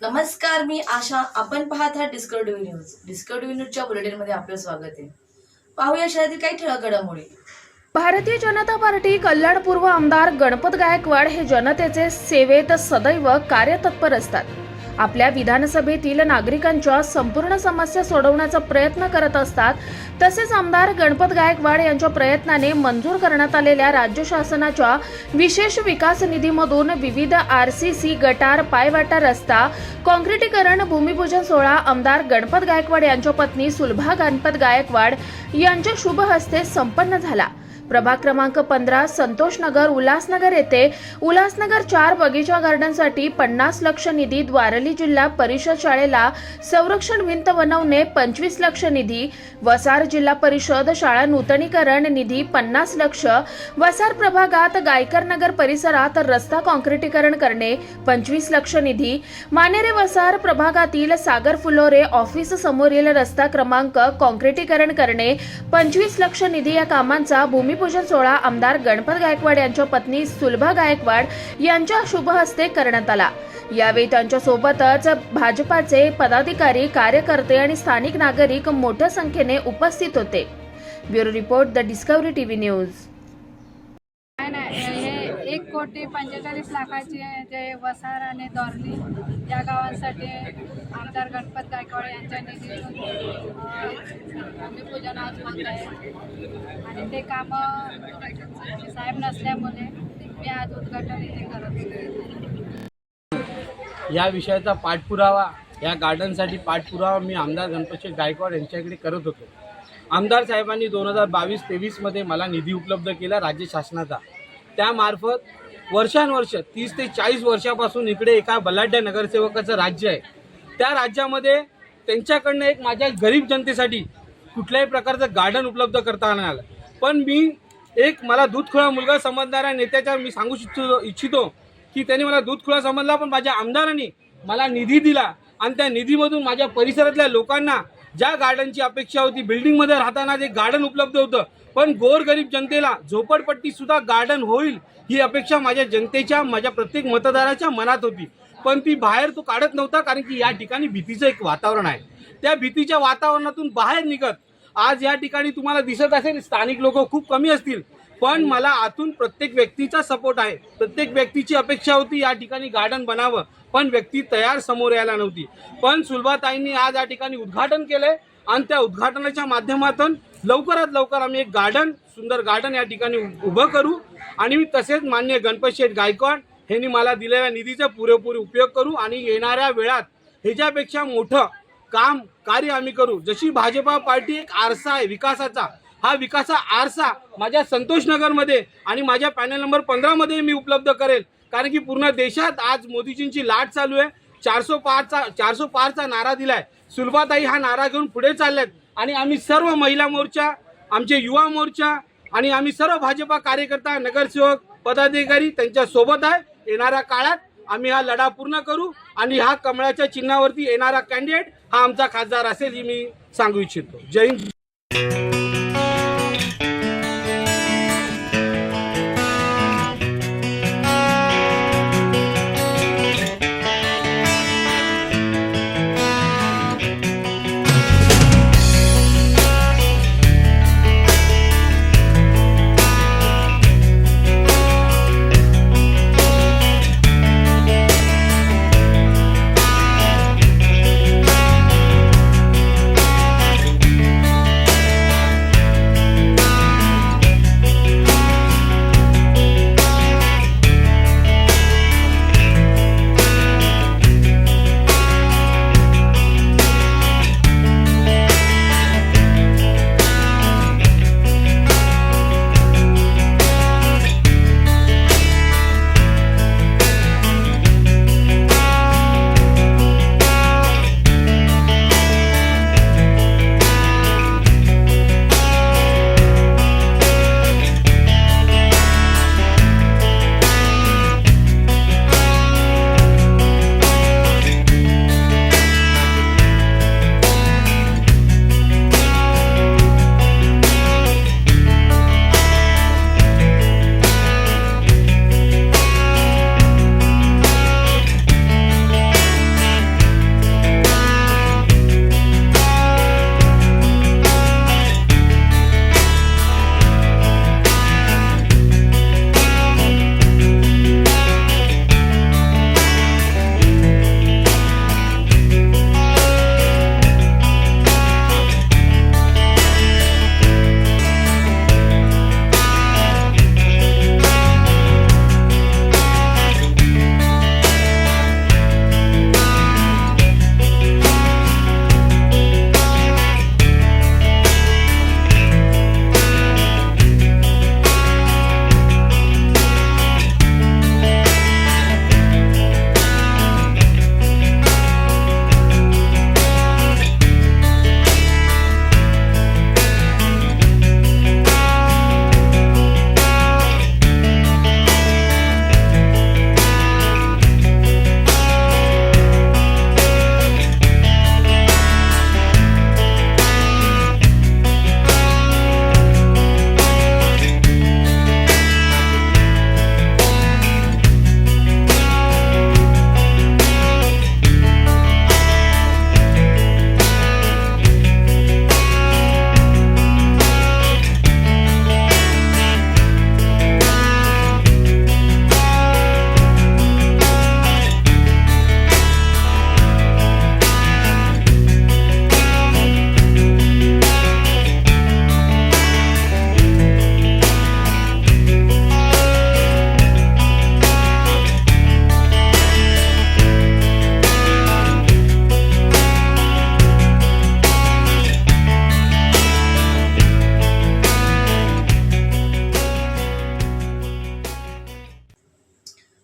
नमस्कार मी आशा. आपण पाहत आहात डिस्कवरी न्यूज डिस्कवरी न्यूजच्या बुलेटिनमध्ये आपलं स्वागत आहे. पाहूया शहरातील काही ठळक घडामोडी भारतीय जनता पार्टी कल्याण पूर्व आमदार गणपत गायकवाड हे जनतेचे सेवेत सदैव कार्यतत्पर असतात. आपल्या विधानसभेतील नागरिकांच्या संपूर्ण समस्या सोडवण्याचा प्रयत्न करत असतात. तसेच आमदार गणपत गायकवाड यांच्या प्रयत्नाने मंजूर करण्यात आलेल्या राज्य शासनाच्या विशेष विकास निधीमधून विविध आर सी सी गटार पायवाटा रस्ता काँक्रिटीकरण भूमिपूजन सोहळा आमदार गणपत गायकवाड यांच्या पत्नी सुलभा गणपत गायकवाड यांच्या शुभ हस्ते संपन्न झाला. प्रभाग क्रमांक पंधरा संतोषनगर उल्हासनगर येथे उल्हासनगर चार बगीचा गार्डनसाठी पन्नास लक्ष निधी द्वारली जिल्हा परिषद शाळेला संरक्षण भिंत बनवणे पंचवीस लक्ष निधी वसार जिल्हा परिषद शाळा नूतनीकरण निधी पन्नास लक्ष वसार प्रभागात गायकर नगर परिसरात रस्ता काँक्रिटीकरण करणे पंचवीस लक्ष निधी मानेरे वसार प्रभागातील सागर फुलोरे ऑफिस समोरील रस्ता क्रमांक काँक्रिटीकरण करणे पंचवीस लक्ष निधी या कामांचा भूमिपूजन सोहळा आमदार गणपत गायकवाड यांच्या पत्नी सुलभा गायकवाड यांच्या शुभ हस्ते करण्यात आला. यावेळी त्यांच्या सोबतच भाजपाचे पदाधिकारी कार्यकर्ते आणि स्थानिक नागरिक मोठ्या संख्येने उपस्थित होते. Bureau report the Discovery TV news. नाही हे एक कोटी पंचेचाळीस लाखाची जे वसार आणि दौरली या गावांसाठी आमदार गणपत गायकवाड यांच्या निधीतून भूमिपूजन आज होत आहे. आणि ते कामं साहेब नसल्यामुळे मी आज उद्घाटन इथे करत या विषयाचा पाठपुरावा या गार्डनसाठी पाठपुरावा मी आमदार गणपतशेठ गायकवाड यांच्याकडे करत होतो. आमदार साहेबांनी दोन हजार बावीस तेवीसमध्ये मला निधी उपलब्ध केला राज्य शासनाचा. त्यामार्फत वर्षानुवर्ष तीस ते चाळीस वर्षापासून इकडे एका बलाढ्य नगरसेवकाचं राज्य आहे. त्या राज्यामध्ये त्यांच्याकडनं एक माझ्या गरीब जनतेसाठी कुठल्याही प्रकारचं गार्डन उपलब्ध करता येणार आलं पण मी एक मला दूधखोळा मुलगा समजणाऱ्या नेत्याच्या मी सांगू इच्छितो इच्छितो की त्यांनी मला दूधखोळा समजला पण माझ्या आमदारांनी मला निधी दिला आणि त्या निधीमधून माझ्या परिसरातल्या लोकांना ज्या गार्डनची अपेक्षा होती बिल्डिंगमध्ये राहताना ते गार्डन उपलब्ध होतं पण गोरगरीब जनतेला झोपडपट्टीसुद्धा गार्डन होईल ही अपेक्षा माझ्या जनतेच्या माझ्या प्रत्येक मतदाराच्या मनात होती. पण ती बाहेर तो काढत नव्हता कारण की या ठिकाणी भीतीचं एक वातावरण आहे. त्या भीतीच्या वातावरणातून बाहेर निघत आज या ठिकाणी तुम्हाला दिसत असेल स्थानिक लोक खूप कमी असतील पण मला आतून प्रत्येक व्यक्तीचा सपोर्ट आहे. प्रत्येक व्यक्तीची अपेक्षा होती या ठिकाणी गार्डन बनावं पण व्यक्ती तयार समोर यायला नव्हती. पण सुलभाताईंनी आज या ठिकाणी उद्घाटन केलंय आणि त्या उद्घाटनाच्या माध्यमातून लवकरात लवकर आम्ही एक गार्डन सुंदर गार्डन या ठिकाणी उ- उभं करू. आणि मी तसेच मान्य गणपत शेठ गायकवाड यांनी मला दिलेल्या निधीचा पुरेपूर उपयोग करू आणि येणाऱ्या वेळात ह्याच्यापेक्षा मोठं काम कार्य आम्ही करू. जशी भाजपा पार्टी एक आरसा आहे विकासाचा हा विकासा आरसा माझ्या संतोष नगरमध्ये आणि माझ्या पॅनल नंबर पंधरामध्ये मी उपलब्ध करेल. कारण की पूर्ण देशात आज मोदीजींची लाट चालू आहे. चारसो पारचा चारसो पारचा नारा दिलाय. सुलभाताई हा नारा घेऊन पुढे चालल्यात. आणि आम्ही सर्व महिला मोर्चा आमचे युवा मोर्चा आणि आम्ही सर्व भाजपा कार्यकर्ता नगरसेवक पदाधिकारी त्यांच्यासोबत आहे. येणाऱ्या काळात आम्ही हा लढा पूर्ण करू आणि हा कमळाच्या चिन्हावरती येणारा कॅन्डिडेट हा आमचा खासदार असेल ही मी सांगू इच्छितो. जय हिंद.